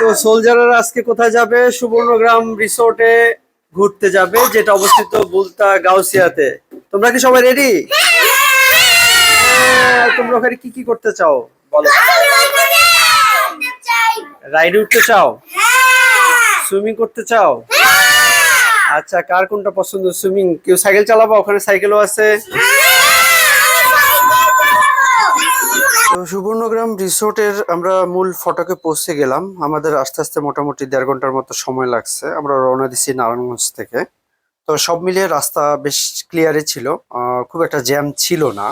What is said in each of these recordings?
তো সোলজাররা আজকে কোথায় যাবে? সুবর্ণগ্রাম রিসোর্টে ঘুরতে যাবে যেটা অবস্থিত বুলতা গাউসিয়াতে। তোমরা কি সবাই রেডি তোমরা ওখানে কি কি করতে চাও? বলো। রাইড উঠতে চাও? সুইমিং করতে চাও? আচ্ছা কার কোনটা পছন্দ? সুইমিং? কেউ সাইকেল চালাবা? ওখানে সাইকেলও আছে তো সুবর্ণগ্রাম রিসোর্টের আমরা মূল ফটকে পৌঁছে গেলাম। আমাদের আস্তে আস্তে মোটামুটি দেড় ঘণ্টার মতো সময় লাগছে। আমরা রওনা দিছি নারায়ণগঞ্জ থেকে। তো সব মিলিয়ে রাস্তা বেশ ক্লিয়ারই ছিল। খুব একটা জ্যাম ছিল না।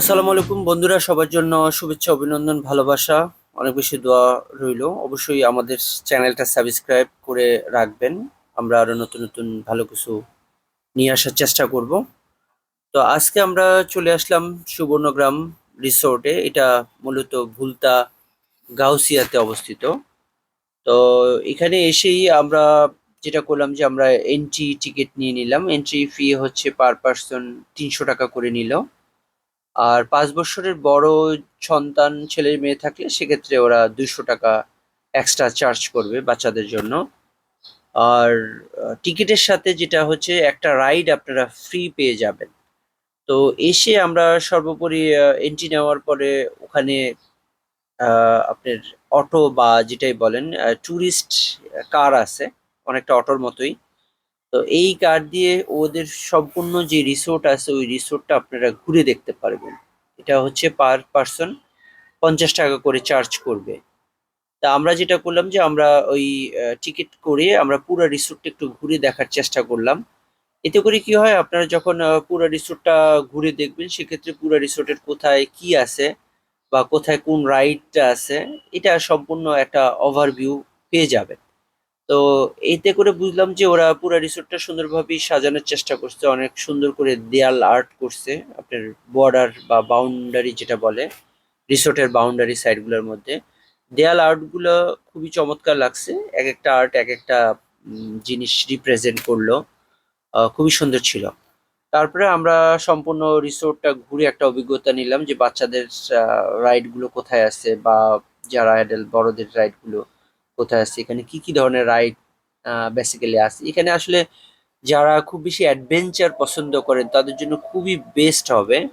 আসসালামু আলাইকুম বন্ধুরা, সবার জন্য শুভেচ্ছা, অভিনন্দন, ভালোবাসা। অনেক বেশি দোয়া রইল। অবশ্যই আমাদের চ্যানেলটা সাবস্ক্রাইব করে রাখবেন। আমরা আরও নতুন নতুন ভালো কিছু নিয়ে আসার চেষ্টা করব। তো আজকে আমরা চলে আসলাম সুবর্ণগ্রাম রিসোর্টে। এটা মূলত ভুলতা গাউসিয়াতে অবস্থিত। তো এখানে এসেই আমরা যেটা করলাম যে আমরা এন্ট্রি টিকিট নিয়ে নিলাম। এন্ট্রি ফি হচ্ছে পার পার্সন তিনশো টাকা করে নিল। আর পাঁচ বছরের বড় সন্তান ছেলে মেয়ে থাকলে সেক্ষেত্রে ওরা দুশো টাকা এক্সট্রা চার্জ করবে বাচ্চাদের জন্য। আর টিকিটের সাথে যেটা হচ্ছে একটা রাইড আপনারা ফ্রি পেয়ে যাবেন। তো এসে আমরা সর্বোপরি এন্ট্রি নেওয়ার পরে ওখানে আপনার অটো বা যেটাই বলেন ট্যুরিস্ট কার আছে, অনেকটা অটোর মতোই। তো এই কার্ড দিয়ে ওদের সম্পূর্ণ যে রিসোর্ট আছে, ওই রিসোর্টটা আপনারা ঘুরে দেখতে পারবেন। এটা হচ্ছে পার পার্সন পঞ্চাশ টাকা করে চার্জ করবে। তা আমরা যেটা করলাম যে আমরা ওই টিকিট করে আমরা পুরো রিসোর্টটা একটু ঘুরে দেখার চেষ্টা করলাম। এতে করে কি হয়, আপনারা যখন পুরো রিসোর্টটা ঘুরে দেখবেন, সেক্ষেত্রে পুরো রিসোর্টের কোথায় কি আছে বা কোথায় কোন রাইডটা আছে, এটা সম্পূর্ণ একটা ওভারভিউ পেয়ে যাবেন। তো এতে করে বুঝলাম যে ওরা পুরো রিসোর্টটা সুন্দরভাবে সাজানোর চেষ্টা করছে, অনেক সুন্দর করে দেয়াল আর্ট করছে, আপনার বর্ডার বা বাউন্ডারি যেটা বলে, রিসোর্টের বাউন্ডারি সাইডগুলোর মধ্যে। দেয়াল আর্টগুলো খুবই চমৎকার লাগছে, এক একটা আর্ট এক একটা জিনিস রিপ্রেজেন্ট করল খুবই সুন্দর ছিল। তারপরে আমরা সম্পূর্ণ রিসোর্টটা ঘুরে একটা অভিজ্ঞতা নিলাম যে বাচ্চাদের রাইডগুলো কোথায় আছে বা যারা অ্যাডাল্ট বড়দের রাইডগুলো কোথায় আছে এখানে কি কি ধরনের রাইড বেসিক্যালি আছে এখানে আসলে যারা খুব বেশি অ্যাডভেঞ্চার পছন্দ করেন, তাদের জন্য খুবই বেস্ট হবে।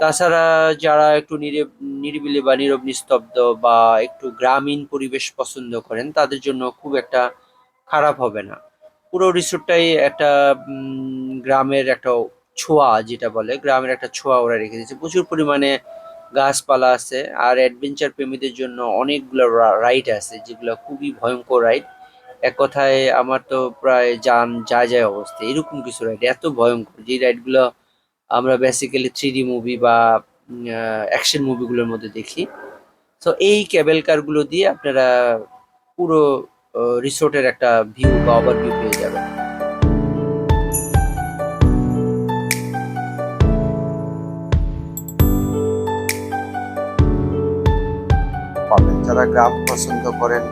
তাছাড়া যারা একটু নিরে- নিরিবিলি বা নীরব নিস্তব্ধ বা একটু গ্রামীণ পরিবেশ পছন্দ করেন, তাদের জন্য খুব একটা খারাপ হবে না। পুরো রিসোর্টটাই একটা গ্রামের একটা ছোঁয়া, যেটা বলে, গ্রামের একটা ছোঁয়া ওরা রেখে দিয়েছে। প্রচুর পরিমাণে গাছপালা আছে আর অ্যাডভেঞ্চার প্রেমীদের জন্য অনেকগুলো রাইড আছে, যেগুলো খুবই ভয়ঙ্কর রাইড এক কথায় আমার তো প্রায় যান, যা যায় অবস্থা, এরকম কিছু রাইড এত ভয়ঙ্কর। যে রাইডগুলো আমরা বেসিক্যালি থ্রি মুভি বা অ্যাকশন মুভিগুলোর মধ্যে দেখি। তো এই ক্যাবেল কারগুলো দিয়ে আপনারা পুরো রিসোর্টের একটা ভিউ বা ওভারভিউ পেয়ে যাবেন। যারা গ্রাম পছন্দ করেন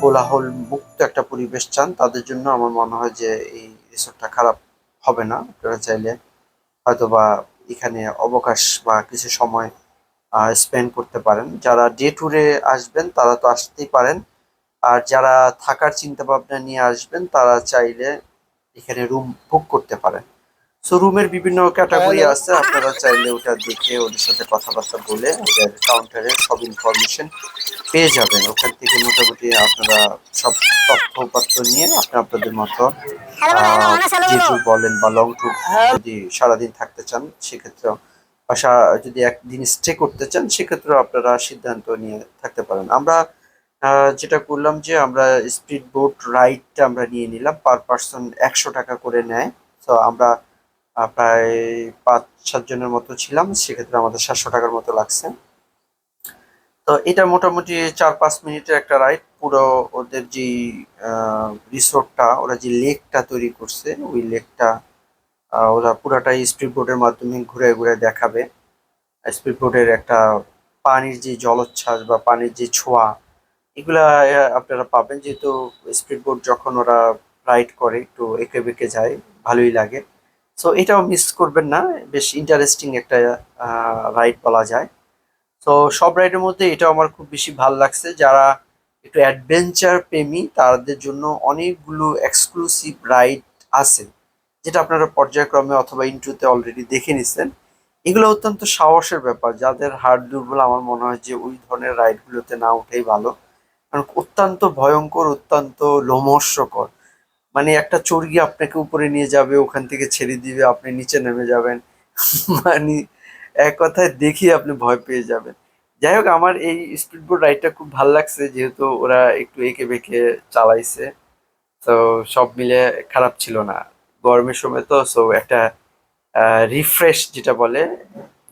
কোলাহল মুক্ত একটা পরিবেশ চান, তাদের জন্য আমার মনে হয় যে এই রিসোর্টটা খারাপ হবে না। আপনারা চাইলে হয়তোবা এখানে অবকাশ বা কিছু সময় স্পেন্ড করতে পারেন। যারা ডে ট্যুরে আসবেন, তারা তো আসতেই পারেন। আর যারা থাকার চিন্তা ভাবনা নিয়ে আসবেন, তারা চাইলে এখানে রুম বুক করতে পারেন। সো রুমের বিভিন্ন ক্যাটাগরি আছে আপনারা চাইলে ওটা দেখে ওদের সাথে কথাবার্তা বলে ওদের কাউন্টারে সব ইনফরমেশন পেয়ে যাবেন। ওখান থেকে মোটামুটি আপনারা সব তথ্যপত্র নিয়ে আপনি আপনাদের মতো যে ট্যুর বলেন বা লং ট্যুর যদি সারাদিন থাকতে চান সেক্ষেত্রে বাসা যদি একদিন স্টে করতে চান সেক্ষেত্রেও আপনারা সিদ্ধান্ত নিয়ে থাকতে পারেন। আমরা যেটা করলাম যে আমরা স্পিড বোট রাইডটা আমরা নিয়ে নিলাম পার পার্সন একশো টাকা করে নেয়। তো আমরা প্রায় পাঁচ সাতজনের মতো ছিলাম, সেক্ষেত্রে আমাদের সাতশো টাকার মতো লাগছে। তো এটা মোটামুটি চার, পাঁচ মিনিটের একটা রাইড পুরো ওদের যে রিসোর্টটা ওরা যে লেকটা তৈরি করছে, ওই লেকটা ওরা পুরাটাই স্পিড বোটের মাধ্যমে ঘুরে ঘুরে দেখাবে। স্পিড বোটের একটা পানির যে জলোচ্ছ্বাস বা পানির যে ছোঁয়া, এগুলা আপনারা পাবেন। যেহেতু স্পিড বোট যখন ওরা রাইড করে, একটু এঁকে বেঁকে যায়, ভালোই লাগে। সো এটাও মিস করবেন না। বেশ ইন্টারেস্টিং একটা রাইড বলা যায়। তো সব রাইডের মধ্যে এটা আমার খুব বেশি ভালো লাগছে। যারা একটু অ্যাডভেঞ্চার প্রেমী, তাদের জন্য অনেকগুলো এক্সক্লুসিভ রাইড আছে, যেটা আপনারা পর্যায়ক্রমে অথবা ইন্ট্রোতে অলরেডি দেখে নিছেন। এগুলো অত্যন্ত সাহসের ব্যাপার। যাদের হার্ট দুর্বল, আমার মনে হয় যে ওই ধরনের রাইডগুলোতে না ওঠাই ভালো। কারণ অত্যন্ত ভয়ঙ্কর, অত্যন্ত লোমহর্ষকর। মানে একটা চর্গি আপনাকে উপরে নিয়ে যাবে, ওখান থেকে ছেড়ে দিবে, আপনি নিচে নেমে যাবেন। মানে এক কথায় দেখি আপনি ভয় পেয়ে যাবেন। যাই হোক, আমার এই স্পিড বোট রাইডটা খুব ভালো লাগছে, যেহেতু ওরা একটু এঁকে বেঁকে চালাইছে। তো সব মিলে খারাপ ছিল না। গরমের সময় তো সো একটা রিফ্রেশ যেটা বলে,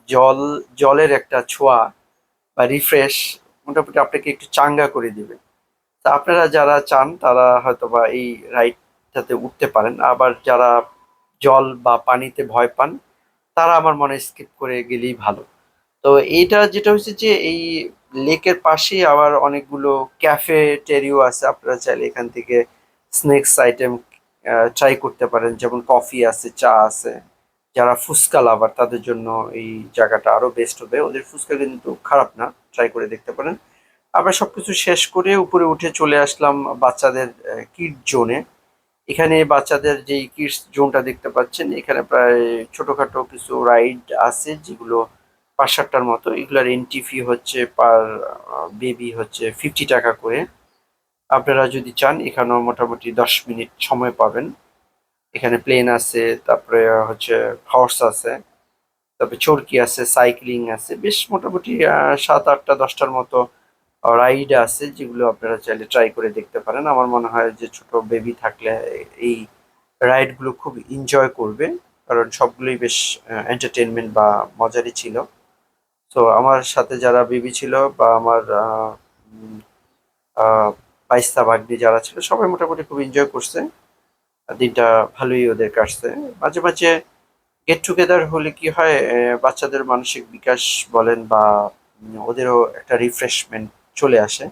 জল, জলের একটা ছোঁয়া বা রিফ্রেশ মোটামুটি আপনাকে একটু চাঙ্গা করে দিবে। তা আপনারা যারা চান, তারা হয়তো বা এই রাইডটাতে উঠতে পারেন। আবার যারা জল বা পানিতে ভয় পান, তারা আমার মনে স্কিপ করে গেলেই ভালো। তো এইটা যেটা হচ্ছে যে, এই লেকের পাশেই আবার অনেকগুলো ক্যাফে টেরিও আছে। আপনারা চাইলে এখান থেকে স্ন্যাক্স আইটেম ট্রাই করতে পারেন। যেমন কফি আছে, চা আছে। যারা ফুচকা লাভার তাদের জন্য এই জায়গাটা আরও বেস্ট হবে। ওদের ফুচকা কিন্তু খারাপ না ট্রাই করে দেখতে পারেন। আমরা সবকিছু শেষ করে উপরে উঠে চলে আসলাম বাচ্চাদের কিড জোনে এখানে বাচ্চাদের যে কিডস জোনটা দেখতে পাচ্ছেন, এখানে প্রায় ছোটখাটো কিছু রাইড আছে যেগুলো পাঁচ সাতটার মতো। এগুলার এন্ট্রি ফি হচ্ছে পার বেবি হচ্ছে ফিফটি টাকা করে। আপনারা যদি চান, এখানেও মোটামুটি দশ মিনিট সময় পাবেন। এখানে প্লেন আছে, তারপরে হচ্ছে হর্স আছে, তারপরে চরকি আছে সাইক্লিং আছে। বেশ মোটামুটি সাত আটটা, দশটার মতো রাইড আছে, যেগুলো আপনারা চাইলে ট্রাই করে দেখতে পারেন। আমার মনে হয় যে ছোট বেবি থাকলে এই রাইডগুলো খুব এনজয় করবে, কারণ সবগুলোই বেশ এন্টারটেনমেন্ট বা মজারই ছিল। তো আমার সাথে যারা বেবি ছিল বা আমার বাইস্তা ভাগ্নি যারা ছিল, সবাই মোটামুটি খুব এনজয় করছে। দিনটা ভালোই ওদের কাটছে। মাঝে মাঝে গেট টুগেদার হলে কি হয় বাচ্চাদের মানসিক বিকাশ বলেন বা ওদেরও একটা রিফ্রেশমেন্ট চলে আসে।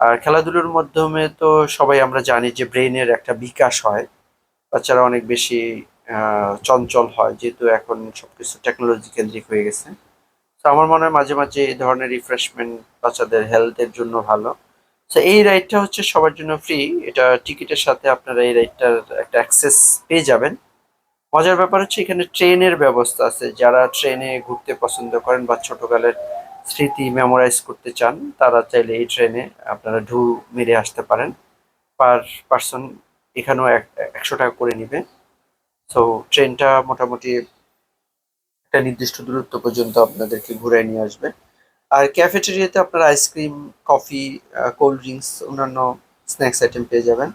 আর খেলাধুলোর মাধ্যমে তো সবাই আমরা জানি যে ব্রেনের একটা বিকাশ হয়। বাচ্চারা অনেক বেশি চঞ্চল হয় যেহেতু এখন সবকিছু টেকনোলজি কেন্দ্রিক হয়ে গেছে। তো আমার মনে হয় মাঝে মাঝে এই ধরনের রিফ্রেশমেন্ট বাচ্চাদের হেলথের জন্য ভালো। তো এই রাইডটা হচ্ছে সবার জন্য ফ্রি এটা টিকিটের সাথে আপনারা এই রাইডটার একটা অ্যাক্সেস পেয়ে যাবেন। মজার ব্যাপার হচ্ছে এখানে ট্রেনের ব্যবস্থা আছে। যারা ট্রেনে ঘুরতে পছন্দ করেন বা ছোটকালের স্মৃতি মেমোরাইজ করতে চান, তারা চাইলে এই ট্রেনে আপনারা ঢু মেরে আসতে পারেন। পার পার্সন এখানেও এক- একশো টাকা করে নিবে। তো ট্রেনটা মোটামুটি একটা নির্দিষ্ট দূরত্ব পর্যন্ত আপনাদেরকে ঘুরায় নিয়ে আসবে। আর ক্যাফেটেরিয়াতে আপনারা ice cream coffee cold drinks অন্যান্য স্ন্যাক্স আইটেম পেয়ে যাবেন।